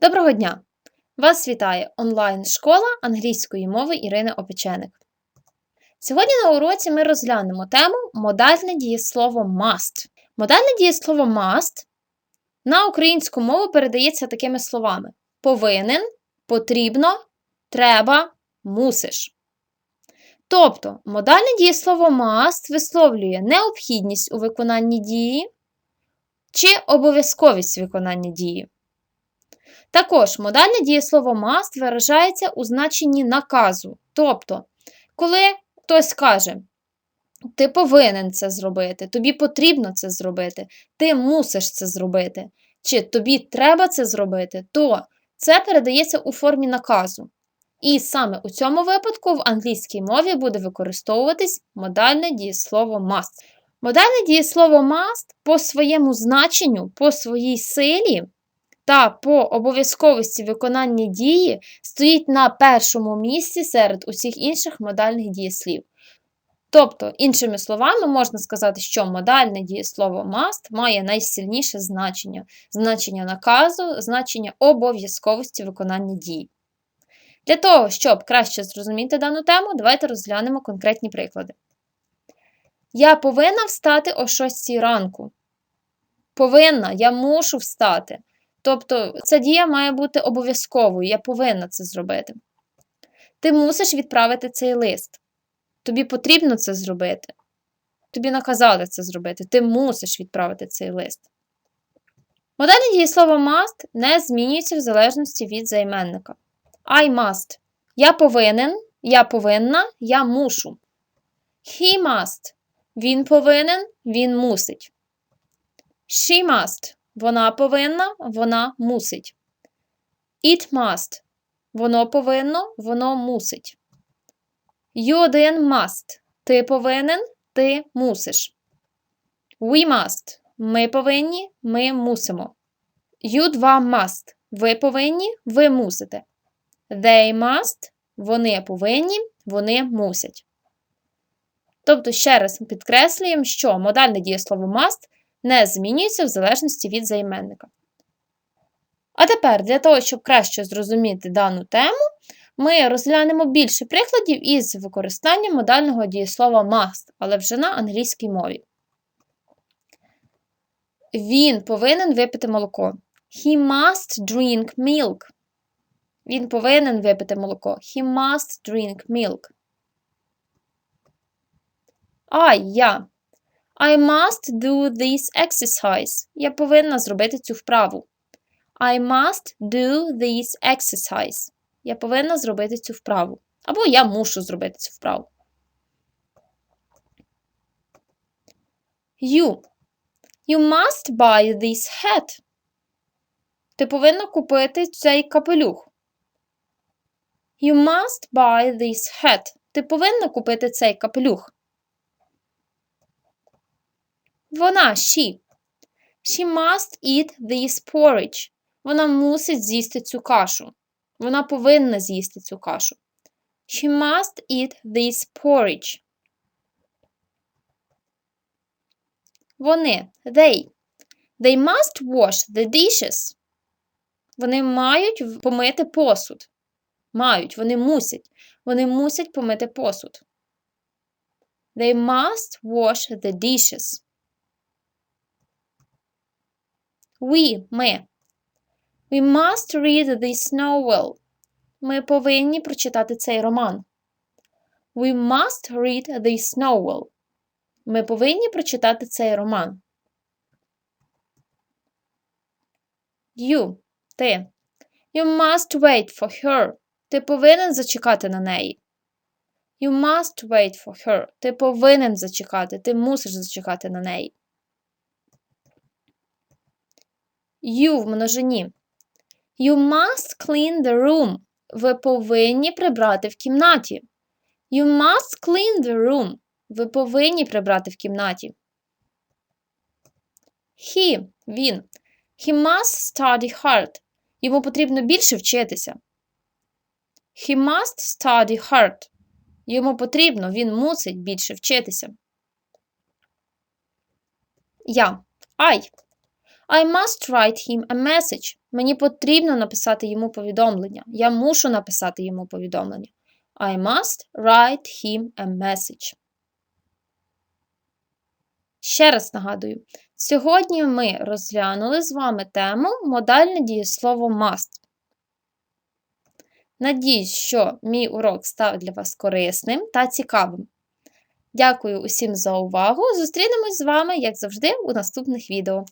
Доброго дня! Вас вітає онлайн-школа англійської мови Ірини Опеченик. Сьогодні на уроці ми розглянемо тему модальне дієслово must. Модальне дієслово must на українську мову передається такими словами: повинен, потрібно, треба, мусиш. Тобто, модальне дієслово must висловлює необхідність у виконанні дії чи обов'язковість виконання дії. Також модальне дієслово must виражається у значенні наказу. Тобто, коли хтось каже, ти повинен це зробити, тобі потрібно це зробити, ти мусиш це зробити, чи тобі треба це зробити, то це передається у формі наказу. І саме у цьому випадку в англійській мові буде використовуватись модальне дієслово must. Модальне дієслово must по своєму значенню, по своїй силі та по обов'язковості виконання дії стоїть на першому місці серед усіх інших модальних дієслів. Тобто, іншими словами, можна сказати, що модальне дієслово must має найсильніше значення значення наказу, значення обов'язковості виконання дії. Для того, щоб краще зрозуміти дану тему, давайте розглянемо конкретні приклади. Я повинна встати о 6 ранку. Повинна, я мушу встати. Тобто, ця дія має бути обов'язковою, я повинна це зробити. Ти мусиш відправити цей лист. Тобі потрібно це зробити. Тобі наказали це зробити. Ти мусиш відправити цей лист. Модальне дієслово must не змінюється в залежності від займенника. I must. Я повинен, я повинна, я мушу. He must. Він повинен, він мусить. She must. Вона повинна, вона мусить. It must. Воно повинно, воно мусить. You один must. Ти повинен, ти мусиш. We must. Ми повинні, ми мусимо. You два must. Ви повинні, ви мусите. They must. Вони повинні, вони мусять. Тобто, ще раз підкреслюємо, що модальне дієслово must не змінюється в залежності від займенника. А тепер, для того, щоб краще зрозуміти дану тему, ми розглянемо більше прикладів із використанням модального дієслова must, але вже на англійській мові. Він повинен випити молоко. He must drink milk. Він повинен випити молоко. He must drink milk. А я. I must do this exercise. Я повинна зробити цю вправу. I must do this exercise. Я повинна зробити цю вправу. Або я мушу зробити цю вправу. You. You must buy this hat. Ти повинна купити цей капелюх. You must buy this hat. Ти повинна купити цей капелюх. Вона she. She must eat this porridge. Вона мусить з'їсти цю кашу. Вона повинна з'їсти цю кашу. She must eat this porridge. Вони. They. They must wash the dishes. Вони мають помити посуд. Мають, вони мусять. Вони мусять помити посуд. They must wash the dishes. We ми. We must read this novel. Ми повинні прочитати цей роман. We must read this novel. Ми повинні прочитати цей роман. You. Ти. You must wait for her. Ти повинен зачекати на неї. You must wait for her. Ти повинен зачекати. Ти мусиш зачекати на неї. You в множині. You must clean the room. Ви повинні прибрати в кімнаті. You must clean the room. Ви повинні прибрати в кімнаті. He він. He must study hard. Йому потрібно більше вчитися. He must study hard. Йому потрібно, він мусить більше вчитися. Я. I. I must write him a message. Мені потрібно написати йому повідомлення. Я мушу написати йому повідомлення. I must write him a message. Ще раз нагадую, сьогодні ми розглянули з вами тему модальне дієслово must. Надіюсь, що мій урок став для вас корисним та цікавим. Дякую усім за увагу! Зустрінемось з вами, як завжди, у наступних відео.